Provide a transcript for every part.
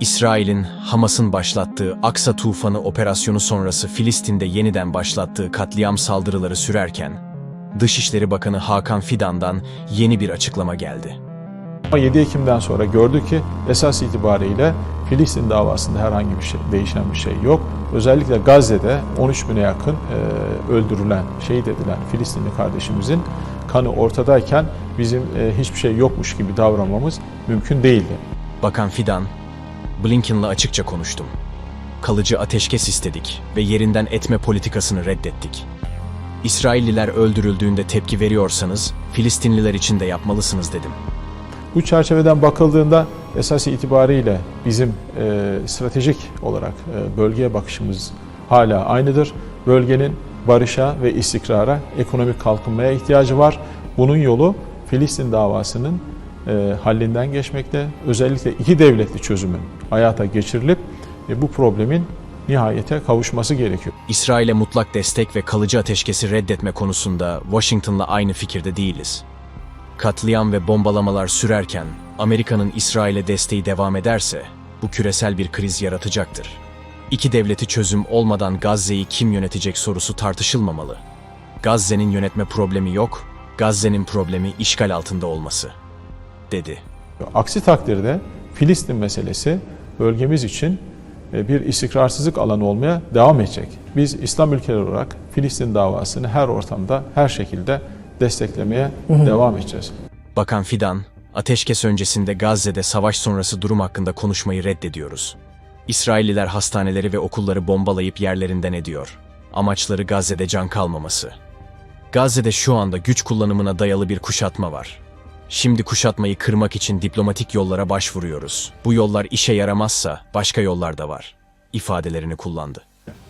İsrail'in Hamas'ın başlattığı Aksa Tufanı operasyonu sonrası Filistin'de yeniden başlattığı katliam saldırıları sürerken, Dışişleri Bakanı Hakan Fidan'dan yeni bir açıklama geldi. Ama 7 Ekim'den sonra gördü ki esas itibariyle Filistin davasında herhangi bir şey, değişen bir şey yok. Özellikle Gazze'de 13 bine yakın e, öldürülen, şehit edilen Filistinli kardeşimizin kanı ortadayken bizim e, hiçbir şey yokmuş gibi davranmamız mümkün değildi. Bakan Fidan, Blinken'la açıkça konuştum. Kalıcı ateşkes istedik ve yerinden etme politikasını reddettik. İsrailliler öldürüldüğünde tepki veriyorsanız Filistinliler için de yapmalısınız dedim. Bu çerçeveden bakıldığında esas itibariyle bizim e, stratejik olarak e, bölgeye bakışımız hala aynıdır. Bölgenin barışa ve istikrara, ekonomik kalkınmaya ihtiyacı var. Bunun yolu Filistin davasının e, hallinden geçmekte. Özellikle iki devletli çözümün hayata geçirilip e, bu problemin nihayete kavuşması gerekiyor. İsrail'e mutlak destek ve kalıcı ateşkesi reddetme konusunda Washington'la aynı fikirde değiliz. Katliam ve bombalamalar sürerken Amerika'nın İsrail'e desteği devam ederse bu küresel bir kriz yaratacaktır. İki devleti çözüm olmadan Gazze'yi kim yönetecek sorusu tartışılmamalı. Gazze'nin yönetme problemi yok, Gazze'nin problemi işgal altında olması, dedi. Aksi takdirde Filistin meselesi bölgemiz için e, bir istikrarsızlık alanı olmaya devam edecek. Biz İslam ülkeleri olarak Filistin davasını her ortamda, her şekilde desteklemeye devam edeceğiz. Bakan Fidan, ateşkes öncesinde Gazze'de savaş sonrası durum hakkında konuşmayı reddediyoruz. İsrailliler hastaneleri ve okulları bombalayıp yerlerinden ediyor. Amaçları Gazze'de can kalmaması. Gazze'de şu anda güç kullanımına dayalı bir kuşatma var. Şimdi kuşatmayı kırmak için diplomatik yollara başvuruyoruz. Bu yollar işe yaramazsa başka yollar da var. ifadelerini kullandı.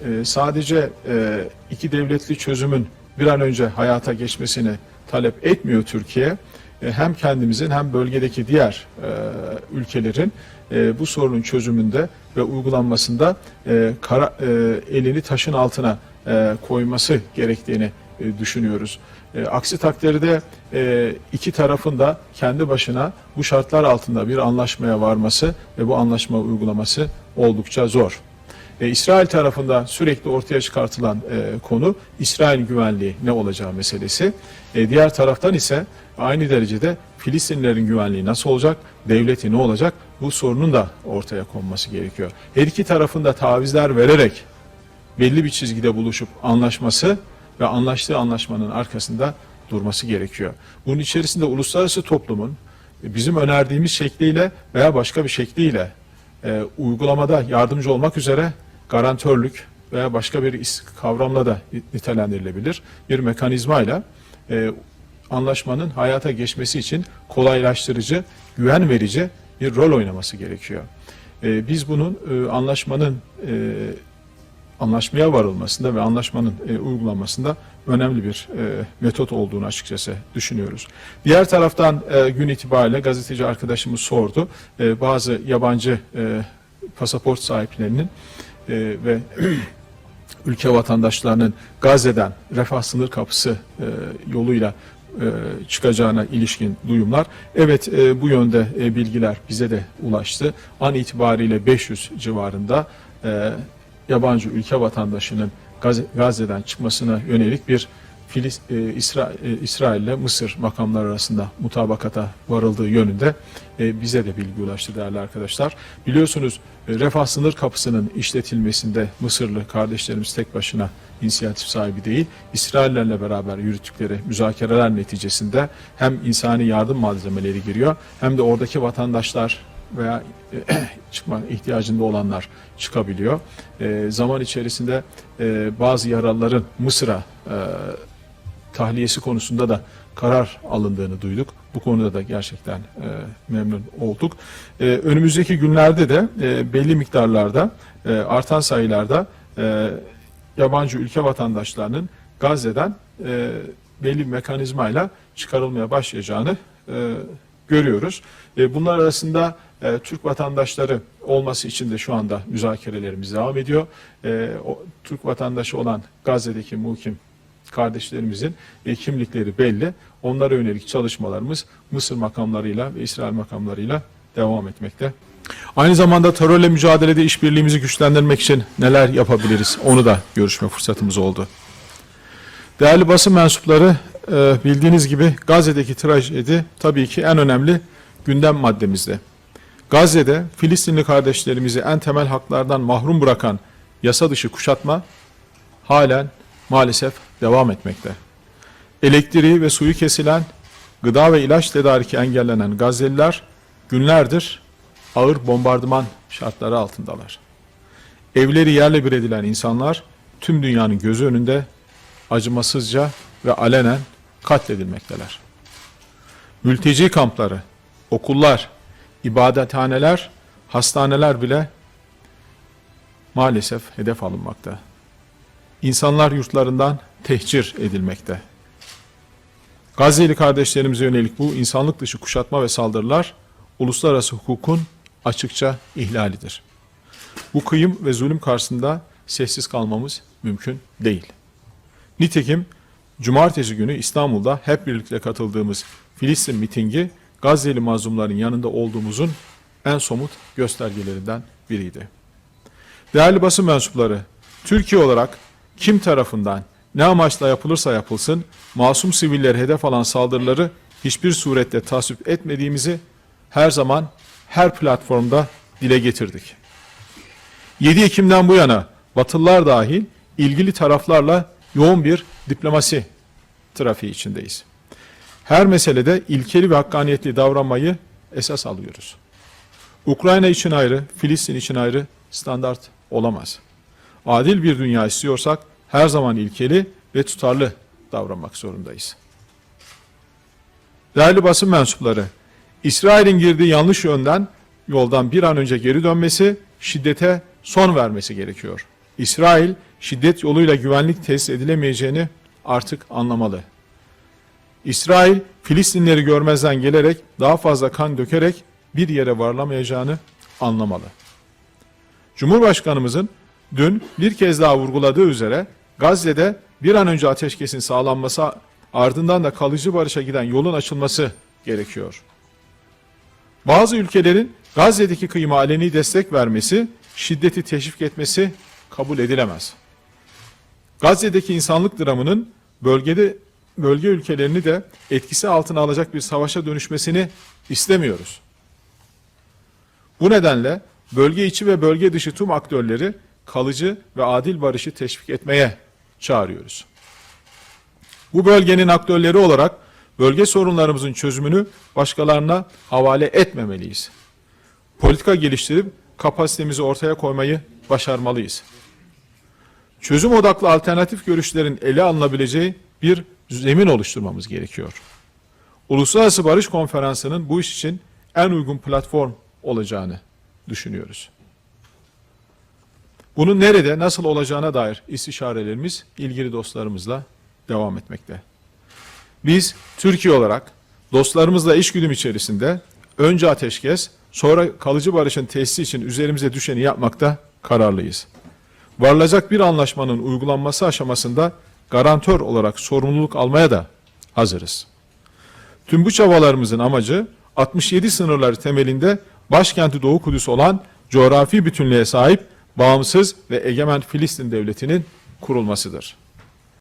Ee, sadece e, iki devletli çözümün bir an önce hayata geçmesini talep etmiyor Türkiye. E, hem kendimizin hem bölgedeki diğer e, ülkelerin e, bu sorunun çözümünde ve uygulanmasında e, kara, e, elini taşın altına e, koyması gerektiğini e, düşünüyoruz. E, aksi takdirde e, iki tarafın da kendi başına bu şartlar altında bir anlaşmaya varması ve bu anlaşma uygulaması oldukça zor. E, İsrail tarafından sürekli ortaya çıkartılan e, konu İsrail güvenliği ne olacağı meselesi. E, diğer taraftan ise aynı derecede Filistinlilerin güvenliği nasıl olacak, devleti ne olacak bu sorunun da ortaya konması gerekiyor. Her iki tarafında tavizler vererek belli bir çizgide buluşup anlaşması ve anlaştığı anlaşmanın arkasında durması gerekiyor. Bunun içerisinde uluslararası toplumun e, bizim önerdiğimiz şekliyle veya başka bir şekliyle e, uygulamada yardımcı olmak üzere garantörlük veya başka bir kavramla da nitelendirilebilir bir mekanizmayla e, anlaşmanın hayata geçmesi için kolaylaştırıcı, güven verici bir rol oynaması gerekiyor. E, biz bunun e, anlaşmanın e, anlaşmaya varılmasında ve anlaşmanın e, uygulanmasında önemli bir e, metot olduğunu açıkçası düşünüyoruz. Diğer taraftan e, gün itibariyle gazeteci arkadaşımız sordu. E, bazı yabancı e, pasaport sahiplerinin e, ve ülke vatandaşlarının Gazze'den refah sınır kapısı e, yoluyla e, çıkacağına ilişkin duyumlar. Evet e, bu yönde e, bilgiler bize de ulaştı. An itibariyle 500 civarında e, yabancı ülke vatandaşının Gaz- Gazze'den çıkmasına yönelik bir Filis, e, İsra, e, İsrail ile Mısır makamlar arasında mutabakata varıldığı yönünde e, bize de bilgi ulaştı değerli arkadaşlar. Biliyorsunuz e, refah sınır kapısının işletilmesinde Mısırlı kardeşlerimiz tek başına inisiyatif sahibi değil. İsraillerle beraber yürüttükleri müzakereler neticesinde hem insani yardım malzemeleri giriyor hem de oradaki vatandaşlar veya e, çıkma ihtiyacında olanlar çıkabiliyor. E, zaman içerisinde e, bazı yaralıların Mısır'a e, tahliyesi konusunda da karar alındığını duyduk. Bu konuda da gerçekten e, memnun olduk. E, önümüzdeki günlerde de e, belli miktarlarda e, artan sayılarda e, yabancı ülke vatandaşlarının Gazze'den e, belli bir mekanizmayla çıkarılmaya başlayacağını e, görüyoruz. E, bunlar arasında e, Türk vatandaşları olması için de şu anda müzakerelerimiz devam ediyor. E, o, Türk vatandaşı olan Gazze'deki muhkim kardeşlerimizin e, kimlikleri belli. Onlara yönelik çalışmalarımız Mısır makamlarıyla ve İsrail makamlarıyla devam etmekte. Aynı zamanda terörle mücadelede işbirliğimizi güçlendirmek için neler yapabiliriz onu da görüşme fırsatımız oldu. Değerli basın mensupları e, bildiğiniz gibi Gazze'deki trajedi tabii ki en önemli gündem maddemizde. Gazze'de Filistinli kardeşlerimizi en temel haklardan mahrum bırakan yasa dışı kuşatma halen maalesef devam etmekte. Elektriği ve suyu kesilen, gıda ve ilaç tedariki engellenen Gazze'liler günlerdir ağır bombardıman şartları altındalar. Evleri yerle bir edilen insanlar tüm dünyanın gözü önünde acımasızca ve alenen katledilmekteler. Mülteci kampları, okullar, ibadethaneler, hastaneler bile maalesef hedef alınmakta. İnsanlar yurtlarından tehcir edilmekte. Gazze'li kardeşlerimize yönelik bu insanlık dışı kuşatma ve saldırılar uluslararası hukukun açıkça ihlalidir. Bu kıyım ve zulüm karşısında sessiz kalmamız mümkün değil. Nitekim cumartesi günü İstanbul'da hep birlikte katıldığımız Filistin mitingi Gazze'li mazlumların yanında olduğumuzun en somut göstergelerinden biriydi. Değerli basın mensupları, Türkiye olarak kim tarafından ne amaçla yapılırsa yapılsın masum sivilleri hedef alan saldırıları hiçbir surette tasvip etmediğimizi her zaman her platformda dile getirdik. 7 Ekim'den bu yana Batılılar dahil ilgili taraflarla yoğun bir diplomasi trafiği içindeyiz. Her meselede ilkeli ve hakkaniyetli davranmayı esas alıyoruz. Ukrayna için ayrı, Filistin için ayrı standart olamaz. Adil bir dünya istiyorsak her zaman ilkeli ve tutarlı davranmak zorundayız. Değerli basın mensupları, İsrail'in girdiği yanlış yönden yoldan bir an önce geri dönmesi, şiddete son vermesi gerekiyor. İsrail şiddet yoluyla güvenlik tesis edilemeyeceğini artık anlamalı. İsrail Filistinleri görmezden gelerek daha fazla kan dökerek bir yere varlamayacağını anlamalı. Cumhurbaşkanımızın dün bir kez daha vurguladığı üzere Gazze'de bir an önce ateşkesin sağlanması ardından da kalıcı barışa giden yolun açılması gerekiyor. Bazı ülkelerin Gazze'deki kıyıma aleni destek vermesi, şiddeti teşvik etmesi kabul edilemez. Gazze'deki insanlık dramının bölgede bölge ülkelerini de etkisi altına alacak bir savaşa dönüşmesini istemiyoruz. Bu nedenle bölge içi ve bölge dışı tüm aktörleri kalıcı ve adil barışı teşvik etmeye çağırıyoruz. Bu bölgenin aktörleri olarak bölge sorunlarımızın çözümünü başkalarına havale etmemeliyiz. Politika geliştirip kapasitemizi ortaya koymayı başarmalıyız. Çözüm odaklı alternatif görüşlerin ele alınabileceği bir zemin oluşturmamız gerekiyor. Uluslararası Barış Konferansı'nın bu iş için en uygun platform olacağını düşünüyoruz. Bunun nerede, nasıl olacağına dair istişarelerimiz ilgili dostlarımızla devam etmekte. Biz Türkiye olarak dostlarımızla işgüdüm içerisinde önce ateşkes, sonra kalıcı barışın tesisi için üzerimize düşeni yapmakta kararlıyız. Varılacak bir anlaşmanın uygulanması aşamasında garantör olarak sorumluluk almaya da hazırız. Tüm bu çabalarımızın amacı 67 sınırları temelinde başkenti Doğu Kudüs olan coğrafi bütünlüğe sahip bağımsız ve egemen Filistin devletinin kurulmasıdır.